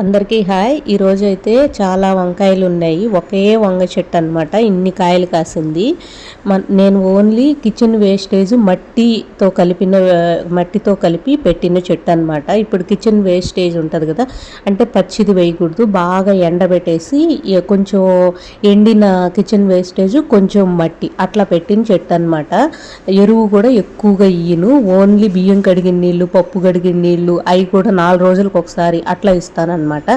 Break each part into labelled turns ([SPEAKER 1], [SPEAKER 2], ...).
[SPEAKER 1] అందరికీ హాయ్. ఈరోజు అయితే చాలా వంకాయలు ఉన్నాయి ఒకే వంగ చెట్టు అనమాట ఇన్ని కాయలు కాసింది. నేను ఓన్లీ కిచెన్ వేస్టేజ్ మట్టితో కలిపిన మట్టితో కలిపి పెట్టిన చెట్టు అనమాట ఇప్పుడు కిచెన్ వేస్టేజ్ ఉంటుంది కదా అంటే పచ్చిది వేయకూడదు. బాగా ఎండబెట్టేసి కొంచెం ఎండిన కిచెన్ వేస్టేజ్ కొంచెం మట్టి అట్లా పెట్టిన చెట్టు అనమాట ఎరువు కూడా ఎక్కువగా ఇయ్యను. ఓన్లీ బియ్యం కడిగిన నీళ్ళు పప్పు కడిగిన నీళ్ళు అవి కూడా నాలుగు రోజులకు ఒకసారి అట్లా ఇస్తానన్నమాట. అనమాట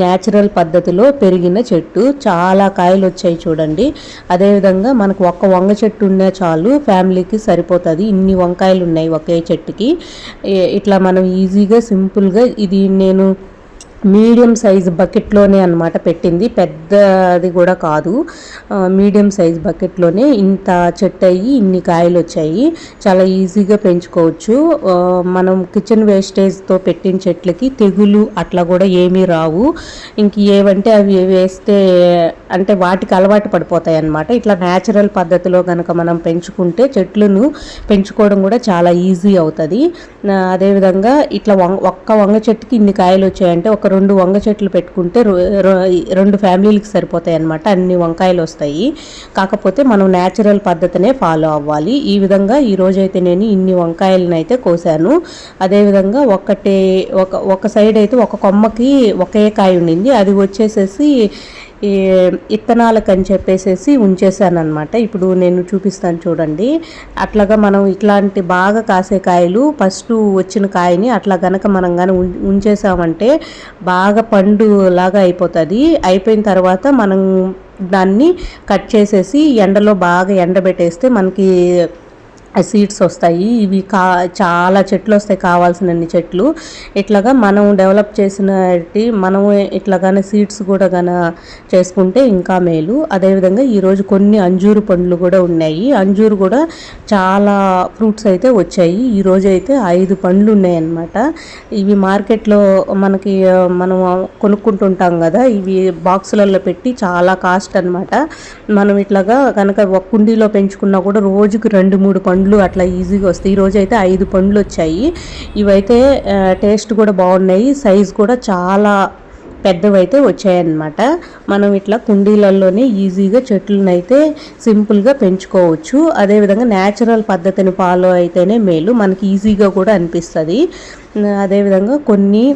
[SPEAKER 1] న్యాచురల్ పద్ధతిలో పెరిగిన చెట్టు. చాలా కాయలు వచ్చాయి చూడండి. అదేవిధంగా మనకు ఒక్క వంగ చెట్టు ఉన్నా చాలు ఫ్యామిలీకి సరిపోతుంది. ఇన్ని వంకాయలు ఉన్నాయి ఒకే చెట్టుకి. ఇట్లా మనం ఈజీగా సింపుల్గా ఇది నేను మీడియం సైజ్ బకెట్లోనే అనమాట పెట్టింది. పెద్దది కూడా కాదు. మీడియం సైజ్ బకెట్లోనే ఇంత చెట్టు అయ్యి ఇన్ని కాయలు వచ్చాయి చాలా ఈజీగా పెంచుకోవచ్చు. మనం కిచెన్ వేస్టేజ్తో పెట్టిన చెట్లకి తెగులు అట్లా కూడా ఏమీ రావు. ఇంక ఏవంటే అవి వేస్తే అంటే వాటికి అలవాటు పడిపోతాయి అనమాట ఇట్లా న్యాచురల్ పద్ధతిలో కనుక మనం పెంచుకుంటే చెట్లను పెంచుకోవడం కూడా చాలా ఈజీ అవుతుంది. అదేవిధంగా ఇట్లా ఒక్క వంగ చెట్టుకి ఇన్ని కాయలు వచ్చాయంటే ఒక రెండు వంగ చెట్లు పెట్టుకుంటే రెండు ఫ్యామిలీలకు సరిపోతాయి అనమాట అన్ని వంకాయలు వస్తాయి. కాకపోతే మనం న్యాచురల్ పద్ధతినే ఫాలో అవ్వాలి. ఈ విధంగా ఈరోజైతే నేను ఇన్ని వంకాయలను అయితే కోసాను అదేవిధంగా ఒకటే ఒక ఒక సైడ్ అయితే ఒక కొమ్మకి ఒకే కాయ ఉండింది. అది వచ్చేసేసి ఈ ఇత్తనాలకు అని చెప్పేసి ఉంచేసాను అనమాట ఇప్పుడు నేను చూపిస్తాను చూడండి. అట్లాగా మనం ఇట్లాంటి బాగా కాసే కాయలు ఫస్ట్ వచ్చిన కాయని అట్లా గనక మనం కానీ ఉంచేసామంటే బాగా పండు లాగా అయిపోతుంది. అయిపోయిన తర్వాత మనం దాన్ని కట్ చేసేసి ఎండలో బాగా ఎండబెట్టేస్తే మనకి సీడ్స్ వస్తాయి. ఇవి కా చాలా చెట్లు వస్తాయి కావాల్సినన్ని చెట్లు. ఇట్లాగా మనం డెవలప్ చేసిన మనం ఇట్లాగానే సీడ్స్ కూడా గన చేసుకుంటే ఇంకా మేలు. అదేవిధంగా ఈరోజు కొన్ని అంజూరు పండ్లు కూడా ఉన్నాయి. అంజూరు కూడా చాలా ఫ్రూట్స్ అయితే వచ్చాయి. ఈరోజు అయితే ఐదు పండ్లు ఉన్నాయి అన్నమాట ఇవి మార్కెట్లో మనకి మనం కొనుక్కుంటుంటాం కదా ఇవి బాక్సులలో పెట్టి చాలా కాస్ట్ అనమాట మనం ఇట్లాగా కనుక ఒక కుండీలో పెంచుకున్నా కూడా రోజుకి రెండు మూడు పండ్లు పండ్లు అట్లా ఈజీగా వస్తాయి. ఈరోజు అయితే ఐదు పండ్లు వచ్చాయి. ఇవైతే టేస్ట్ కూడా బాగున్నాయి. సైజ్ కూడా చాలా పెద్దవైతే వచ్చాయన్నమాట. మనం ఇట్లా కుండీలలోనే ఈజీగా చెట్లను అయితే సింపుల్గా పెంచుకోవచ్చు. అదేవిధంగా న్యాచురల్ పద్ధతిని ఫాలో అయితేనే మేలు. మనకి ఈజీగా కూడా అనిపిస్తుంది. అదేవిధంగా కొన్ని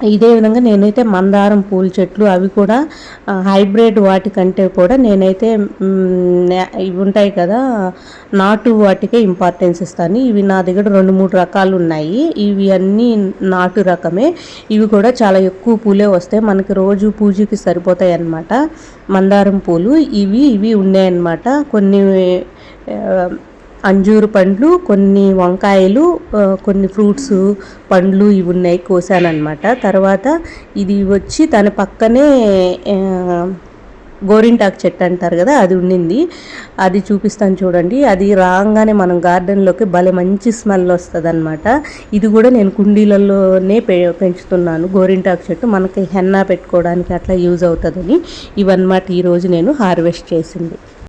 [SPEAKER 1] ఇదే విధంగా నేనైతే మందారం పూల చెట్లు అవి కూడా హైబ్రిడ్ వాటికంటే కూడా నేనైతే ఇవి ఉంటాయి కదా నాటు వాటికే ఇంపార్టెన్స్ ఇస్తాను. ఇవి నా దగ్గర రెండు మూడు రకాలు ఉన్నాయి. ఇవి అన్నీ నాటు రకమే. ఇవి కూడా చాలా ఎక్కువ పూలే వస్తాయి. మనకి రోజు పూజకి సరిపోతాయి అన్నమాట. మందారం పూలు ఇవి ఇవి ఉన్నాయన్నమాట కొన్ని అంజూరు పండ్లు కొన్ని వంకాయలు కొన్ని ఫ్రూట్స్ పండ్లు ఇవి ఉన్నాయి కోసానమాట తర్వాత ఇది వచ్చి తన పక్కనే గోరింటాకు చెట్టు అంటారు కదా అది ఉండింది. అది చూపిస్తాను చూడండి. అది రాగానే మనం గార్డెన్లోకి భలే మంచి స్మెల్ వస్తుంది అనమాట ఇది కూడా నేను కుండీలలోనే పె పెంచుతున్నాను. గోరింటాకు చెట్టు మనకి హెన్నా పెట్టుకోవడానికి అట్లా యూజ్ అవుతుందని ఇవన్నమాట ఈరోజు నేను హార్వెస్ట్ చేసింది.